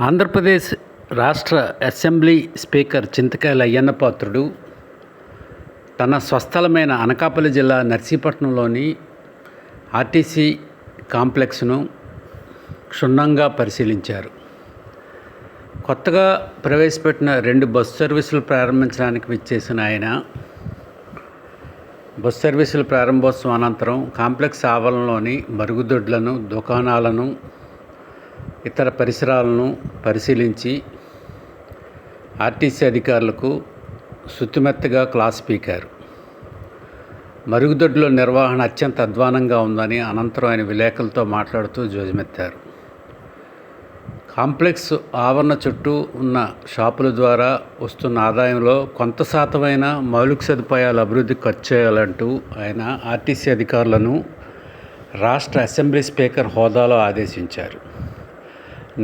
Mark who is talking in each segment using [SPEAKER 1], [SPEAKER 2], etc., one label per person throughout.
[SPEAKER 1] ఆంధ్రప్రదేశ్ రాష్ట్ర assembly speaker చింతకాయల అయ్యన్నపాత్రుడు తన స్వస్థలమైన అనకాపల్లి జిల్లా నర్సీపట్నంలోని ఆర్టీసీ కాంప్లెక్స్ను క్షుణ్ణంగా పరిశీలించారు. కొత్తగా ప్రవేశపెట్టిన రెండు బస్సు సర్వీసులు ప్రారంభించడానికి విచ్చేసిన ఆయన బస్ సర్వీసుల ప్రారంభోత్సవం అనంతరం కాంప్లెక్స్ ఆవరణలోని మరుగుదొడ్లను దుకాణాలను ఇతర పరిసరాలను పరిశీలించి ఆర్టీసీ అధికారులకు శుతిమెత్తగా క్లాస్ పీకారు. మరుగుదొడ్ల నిర్వహణ అత్యంత అధ్వానంగా ఉందని అనంతరం ఆయన విలేకరులతో మాట్లాడుతూ జోజమెత్తారు కాంప్లెక్స్ ఆవరణ చుట్టూ ఉన్న షాపుల ద్వారా వస్తున్న ఆదాయంలో కొంత శాతమైన మౌలిక సదుపాయాల అభివృద్ధి ఖర్చు చేయాలంటూ ఆయన ఆర్టీసీ అధికారులను రాష్ట్ర అసెంబ్లీ స్పీకర్ హోదాలో ఆదేశించారు.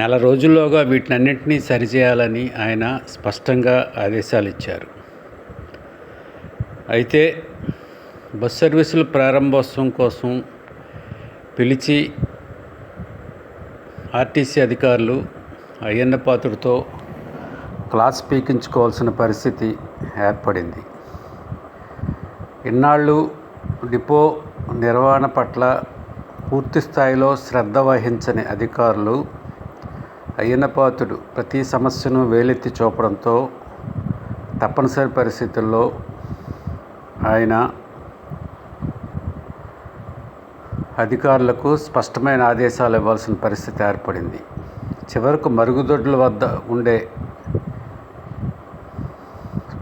[SPEAKER 1] నెల రోజుల్లోగా వీటినన్నింటినీ సరిచేయాలని ఆయన స్పష్టంగా ఆదేశాలు ఇచ్చారు అయితే బస్ సర్వీసుల ప్రారంభోత్సవం కోసం పిలిచి ఆర్టీసీ అధికారులు అయ్యన్న పాత్రతో క్లాస్ పీకించుకోవాల్సిన పరిస్థితి ఏర్పడింది. ఇన్నాళ్ళు డిపో నిర్వహణ పట్ల పూర్తి స్థాయిలో శ్రద్ధ వహించని అధికారులు అయ్యన్నపాత్రుడు ప్రతి సమస్యను వేలెత్తి చూపడంతో తప్పనిసరి పరిస్థితుల్లో ఆయన అధికారులకు స్పష్టమైన ఆదేశాలు ఇవ్వాల్సిన పరిస్థితి ఏర్పడింది. చివరకు మరుగుదొడ్ల వద్ద ఉండే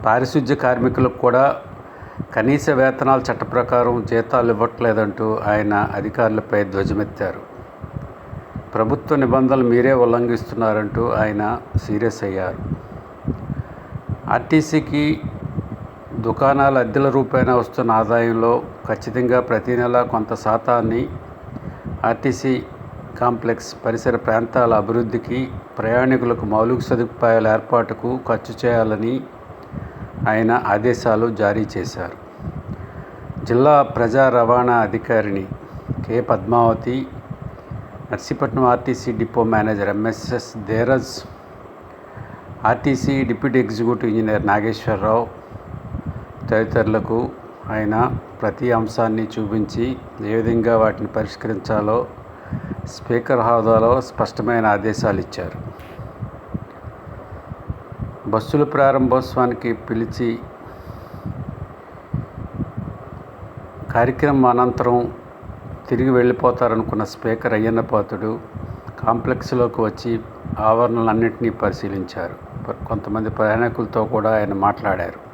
[SPEAKER 1] పారిశుధ్య కార్మికులకు కూడా కనీస వేతనాల చట్ట ప్రకారం జీతాలు ఇవ్వట్లేదంటూ ఆయన అధికారులపై ధ్వజమెత్తారు. ప్రభుత్వ నిబంధనలు మీరే ఉల్లంఘిస్తున్నారంటూ ఆయన సీరియస్ అయ్యారు. ఆర్టీసీకి దుకాణాల అద్దెల రూపేణా వస్తున్న ఆదాయంలో ఖచ్చితంగా ప్రతి నెల కొంత శాతాన్ని ఆర్టీసీ కాంప్లెక్స్ పరిసర ప్రాంతాల అభివృద్ధికి ప్రయాణికులకు మౌలిక సదుపాయాల ఏర్పాటుకు ఖర్చు చేయాలని ఆయన ఆదేశాలు జారీ చేశారు. జిల్లా ప్రజా రవాణా అధికారిని K. Padmavathi Narsipatnam RTC depot manager MSS Dheeraj RTC deputy executive engineer Nageswara Rao తదితరులకు ఆయన ప్రతి అంశాన్ని చూపించి ఏ విధంగా వాటిని పరిష్కరించాలో స్పీకర్ హోదాలో స్పష్టమైన ఆదేశాలు ఇచ్చారు. బస్సుల ప్రారంభోత్సవానికి పిలిచి కార్యక్రమం అనంతరం తిరిగి వెళ్ళిపోతారనుకున్న స్పీకర్ అయ్యన్నపాతుడు కాంప్లెక్స్లోకి వచ్చి ఆవరణలన్నింటినీ పరిశీలించారు. కొంతమంది ప్రయాణికులతో కూడా ఆయన మాట్లాడారు.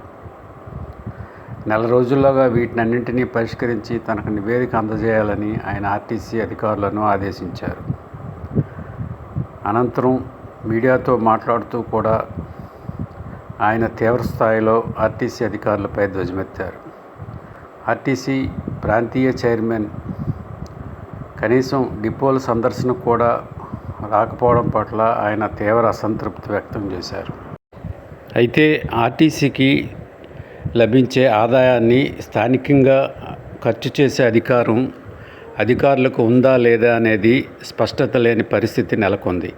[SPEAKER 1] నెల రోజుల్లోగా వీటినన్నింటినీ పరిష్కరించి తనకు నివేదిక అందజేయాలని ఆయన ఆర్టీసీ అధికారులను ఆదేశించారు. అనంతరం మీడియాతో మాట్లాడుతూ కూడా ఆయన తీవ్ర స్థాయిలో ఆర్టీసీ అధికారులపై ధ్వజమెత్తారు. ఆర్టీసీ ప్రాంతీయ చైర్మన్ కనీసం డిపోల సందర్శన కూడా రాకపోవడం పట్ల ఆయన తీవ్ర అసంతృప్తి వ్యక్తం చేశారు. అయితే ఆర్టీసీకి లభించే ఆదాయాన్ని స్థానికంగా ఖర్చు చేసే అధికారం అధికారులకు ఉందా లేదా అనేది స్పష్టత లేని పరిస్థితి నెలకొంది.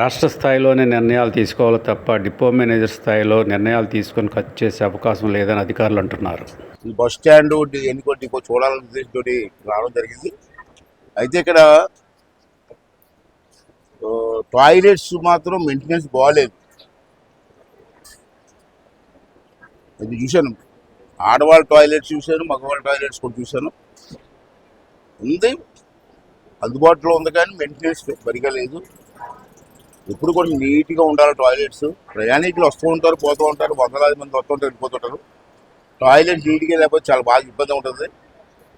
[SPEAKER 1] రాష్ట్ర స్థాయిలోనే నిర్ణయాలు తీసుకోవాలి తప్ప డిపో మేనేజర్ స్థాయిలో నిర్ణయాలు తీసుకొని ఖర్చు చేసే అవకాశం లేదని అధికారులు అంటున్నారు.
[SPEAKER 2] బస్ స్టాండ్ ఎన్నికో డిపో చూడాలనే ఉద్దేశంతో రావడం జరిగింది. అయితే ఇక్కడ టాయిలెట్స్ మాత్రం మెయింటెనెన్స్ బాగాలేదు అది చూశాను. ఆడవాళ్ళ టాయిలెట్స్ చూశాను మగవాళ్ళ టాయిలెట్స్ కూడా చూశాను. ఉంది. అందుబాటులో ఉంది కానీ మెయింటెనెన్స్ సరిగా లేదు. ఎప్పుడు కూడా నీట్గా ఉండాలి టాయిలెట్స్ ప్రయాణికులు వస్తూ ఉంటారు పోతూ ఉంటారు వందలాది మంది వస్తూ ఉంటారు వెళ్ళిపోతుంటారు టాయిలెట్ నీట్గా లేకపోతే చాలా బాగా ఇబ్బంది ఉంటుంది.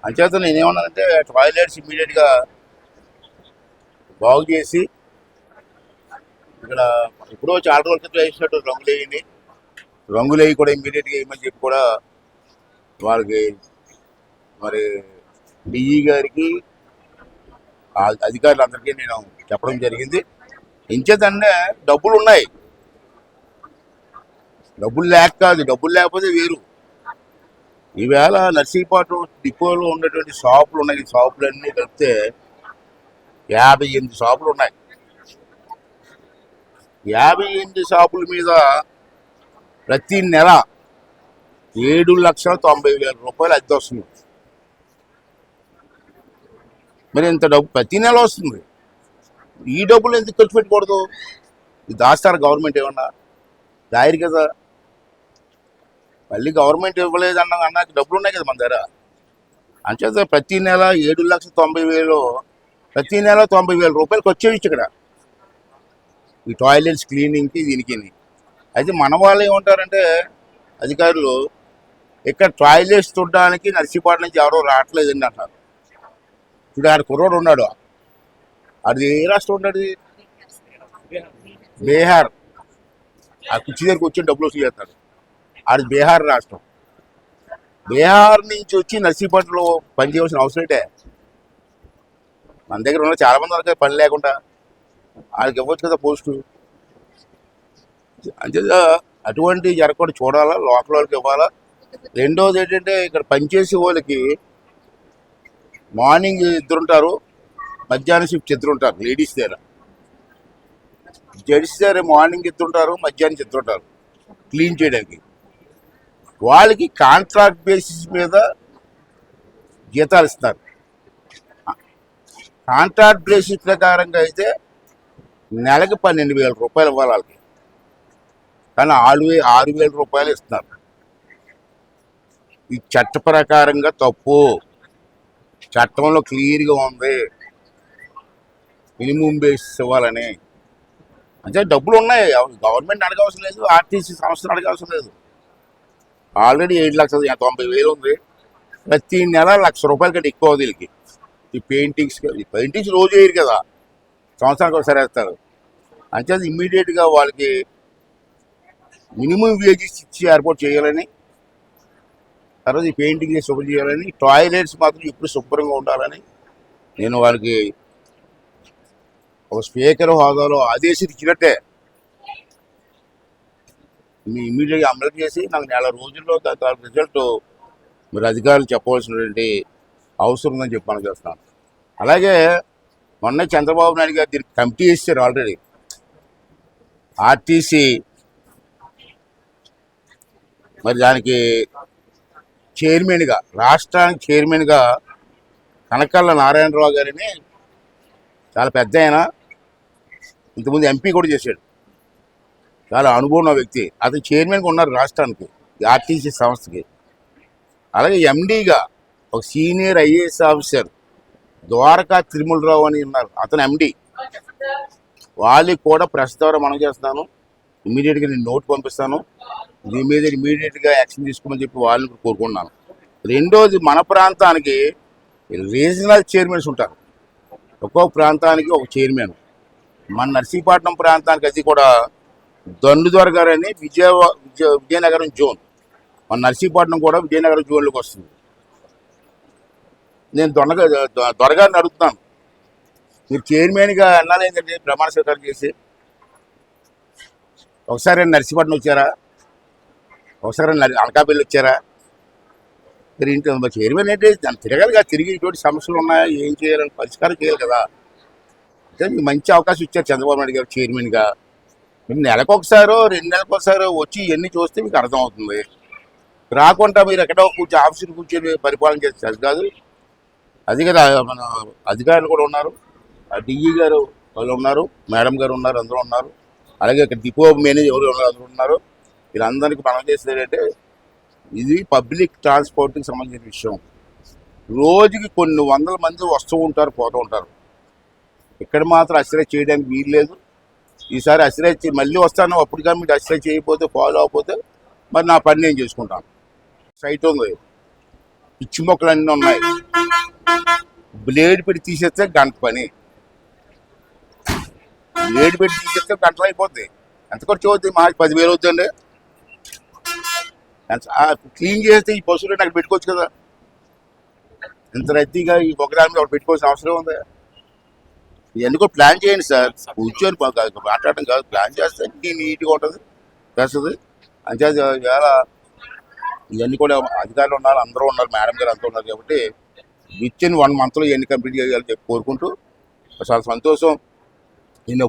[SPEAKER 2] అంచేత నేనేమన్నానంటే టాయిలెట్స్ ఇమీడియట్గా బాగు చేసి ఇక్కడ ఎప్పుడో చాలా రోజుల క్రితం వేసినట్టు రంగులేయని రంగులేయి కూడా ఇమీడియట్గా వేయమని చెప్పి కూడా వాళ్ళకి మరి డిఈ గారికి అధికారులందరికీ నేను చెప్పడం జరిగింది. ఇంచేతంటే డబ్బులు ఉన్నాయి డబ్బులు లేక కాదు డబ్బులు లేకపోతే వేరు. ఈవేళ నర్సీపాటు డిపోలో ఉన్నటువంటి షాపులు ఉన్నాయి. షాపులు అన్నీ కలిపితే యాభై ఎనిమిది షాపులు ఉన్నాయి. యాభై ఎనిమిది షాపుల మీద ప్రతి నెల ఏడు లక్షల తొంభై వేల రూపాయలు అద్దె వస్తుంది. మరి ఇంత డబ్బు ప్రతి నెల వస్తుంది. ఈ డబ్బులు ఎందుకు ఖర్చు పెట్టకూడదు? ఇది దాస్తారు గవర్నమెంట్ ఏమన్నా? దాయరు కదా. మళ్ళీ గవర్నమెంట్ ఇవ్వలేదు అన్న అన్నాక డబ్బులు ఉన్నాయి కదా మన దగ్గర. అంచేత ప్రతి నెల ఏడు లక్షల తొంభై వేలు ప్రతి నెల తొంభై వేల రూపాయలు వచ్చేవి ఇక్కడ. ఈ టాయిలెట్స్ క్లీనింగ్కి దీనికి అయితే మన వాళ్ళు ఏమంటారంటే అధికారులు ఇక్కడ టాయిలెట్స్ చూడడానికి నర్సీపాట నుంచి ఎవరో రావట్లేదండి అంటారు. ఇప్పుడు ఆడ కుర్రోడు ఉన్నాడు. అది ఏ రాష్ట్రం ఉన్నాడు? బీహార్. ఆ కుర్చీ దగ్గర వచ్చి డబ్బులు వసూలు చేస్తాడు. అది బీహార్ రాష్ట్రం. బీహార్ నుంచి వచ్చి నర్సీపట్నంలో పని చేయవలసిన అవసరం ఏంటే? మన దగ్గర ఉన్న చాలామంది వరకు పని లేకుండా వాళ్ళకి ఇవ్వచ్చు కదా పోస్టు. అంతేగా అటువంటి జరగకుండా చూడాలా లోకల్ వాళ్ళకి ఇవ్వాలా? రెండోది ఏంటంటే ఇక్కడ పనిచేసే వాళ్ళకి మార్నింగ్ ఇద్దరుంటారు మధ్యాహ్నం షిఫ్ట్ ఇద్దరుంటారు లేడీస్ దగ్గర. జెంట్స్ దగ్గర మార్నింగ్ ఇద్దరుంటారు మధ్యాహ్నం ఇద్దరుంటారు క్లీన్ చేయడానికి. వాళ్ళకి కాంట్రాక్ట్ బేసిస్ మీద జీతాలు ఇస్తారు కాంట్రాక్ట్ బేసిస్ ప్రకారంగా అయితే నెలకి పన్నెండు వేల రూపాయలు ఇవ్వాలి వాళ్ళకి. కానీ ఆరు వే ఆరు వేల రూపాయలు ఇస్తున్నారు. ఈ చట్ట ప్రకారంగా తప్పు. చట్టంలో క్లియర్గా ఉంది. మినిమం బేసిస్ ఇవ్వాలని. అంటే డబ్బులు ఉన్నాయి. గవర్నమెంట్ అడగవసరం లేదు. ఆర్టీసీ సంస్థలు అడగవసరం లేదు. ఆల్రెడీ ఏడు లక్షల తొంభై వేలు ఉంది. ప్రతి నెల లక్ష రూపాయల కంటే ఎక్కువ వీళ్ళకి ఈ పెయింటింగ్స్ ఈ పెయింటింగ్స్ రోజు వేయరు కదా. సంవత్సరానికి ఒకసారి వేస్తారు. అంతే ఇమ్మీడియట్గా వాళ్ళకి మినిమం వేజెస్ ఇచ్చి ఏర్పాటు చేయాలని తర్వాత ఈ పెయింటింగ్ చేసి శుభ్రం చేయాలని టాయిలెట్స్ మాత్రం ఎప్పుడు శుభ్రంగా ఉండాలని నేను వాళ్ళకి ఒక స్పీకర్ హోదాలో ఆదేశం ఇచ్చినట్టే మీ ఇమీడియట్గా అమలు చేసి నాకు నెల రోజుల్లో దాని రిజల్ట్ మీరు అధికారులు చెప్పవలసినటువంటి అవసరం ఉందని చెప్పి మనం చేస్తున్నాను అలాగే మొన్న చంద్రబాబు నాయుడు గారు దీనికి కమిటీ ఇస్తారు ఆల్రెడీ. ఆర్టీసీ మరి దానికి చైర్మన్గా రాష్ట్రానికి చైర్మన్గా కనకల్ల నారాయణరావు గారిని చాలా పెద్ద ఆయన ఇంతకుముందు ఎంపీ కూడా చేశాడు. చాలా అనుభవం ఉన్న వ్యక్తి అతను చైర్మన్గా ఉన్నారు రాష్ట్రానికి ఆర్టీసీ సంస్థకి. అలాగే ఎండీగా ఒక senior IAS officer Dwaraka Tirumala Rao అని ఉన్నారు. అతను ఎండి వాళ్ళకి కూడా ప్రెస్ ద్వారా మనం చేస్తున్నాను. ఇమీడియట్గా నేను నోట్ పంపిస్తాను. దీని మీద ఇమీడియట్గా యాక్షన్ తీసుకోమని చెప్పి వాళ్ళని కోరుకుంటున్నాను. రెండోది మన ప్రాంతానికి రీజనల్ చైర్మన్స్ ఉంటారు. ఒక్కొక్క ప్రాంతానికి ఒక చైర్మన్. మన నర్సీపట్నం ప్రాంతానికి అది కూడా దండుదొర గారు అని విజయ విజయనగరం జోన్. మన నర్సీపట్నం కూడా విజయనగరం జోన్లోకి వస్తుంది. నేను దొండగా దొరగారిని అడుగుతున్నాను. మీరు చైర్మన్గా అన్నాను ఏంటంటే ప్రమాణ స్వీకారం చేసి? ఒకసారి నర్సీపట్నం వచ్చారా? ఒకసారి నర్- అనకాపల్లి వచ్చారా? మరి ఇంటి చైర్మన్ ఏంటి? దాన్ని తిరగాలి కదా తిరిగి ఇటువంటి సమస్యలు ఉన్నాయా? ఏం చేయాలని పరిష్కారం చేయాలి కదా. అంటే మీకు మంచి అవకాశం ఇచ్చారు చంద్రబాబు నాయుడు గారు చైర్మన్గా. మీరు నెలకు ఒకసారో రెండు నెలలకు ఒకసారో వచ్చి ఇవన్నీ చూస్తే మీకు అర్థమవుతుంది. రాకుండా మీరు ఎక్కడో కూర్చొని ఆఫీసులు కూర్చొని పరిపాలన చేస్తే అది కాదు. అది కదా మన అధికారులు కూడా ఉన్నారు. ఆ డిఈ గారు వాళ్ళు ఉన్నారు మేడం గారు ఉన్నారు అందరూ ఉన్నారు. అలాగే ఇక్కడ డిపో మేనేజ్ ఎవరు ఉన్నారు అందరూ ఉన్నారు. వీళ్ళందరికీ మనం చేసేది ఏంటంటే ఇది పబ్లిక్ ట్రాన్స్పోర్ట్కి సంబంధించిన విషయం. రోజుకి కొన్ని వందల మంది వస్తూ ఉంటారు పోతూ ఉంటారు. ఇక్కడ మాత్రం అసలే చేయడానికి వీలు లేదు. ఈసారి అశ్రయ మళ్ళీ వస్తాను అప్పటిగా మీకు అశ్రయ చేయకపోతే ఫాలో అవ్వకపోతే మరి నా పని నేను చేసుకుంటాను. సైట్ ఉంది. పిచ్చి మొక్కలు అన్నీ ఉన్నాయి. బ్లేడ్ పెట్టి తీసేస్తే గంట పని. బ్లేడ్ పెట్టి తీసేస్తే గంటలు అయిపోద్ది. ఎంత ఖర్చు అవుతుంది మాకు పదివేలు అవుతుంది క్లీన్ చేస్తే ఈ పశువులు నాకు పెట్టుకోవచ్చు కదా. ఇంత రద్దీగా ఈ ఒకదాని మీద పెట్టుకోవాల్సిన అవసరం ఉంది. ఇవన్నీ కూడా ప్లాన్ చేయండి సార్. కూర్చొని పా- కాదు, మాట్లాడటం కాదు ప్లాన్ చేస్తే నీ నీట్గా ఉంటుంది. వస్తుంది అంతే ఇవాళ ఇవన్నీ కూడా అధికారులు ఉన్నారు అందరూ ఉన్నారు మేడం గారు అంతా ఉన్నారు కాబట్టి విత్ ఇన్ వన్ మంత్లో ఇవన్నీ కంప్లీట్ చేయాలని చెప్పి కోరుకుంటూ చాలా సంతోషం. నేను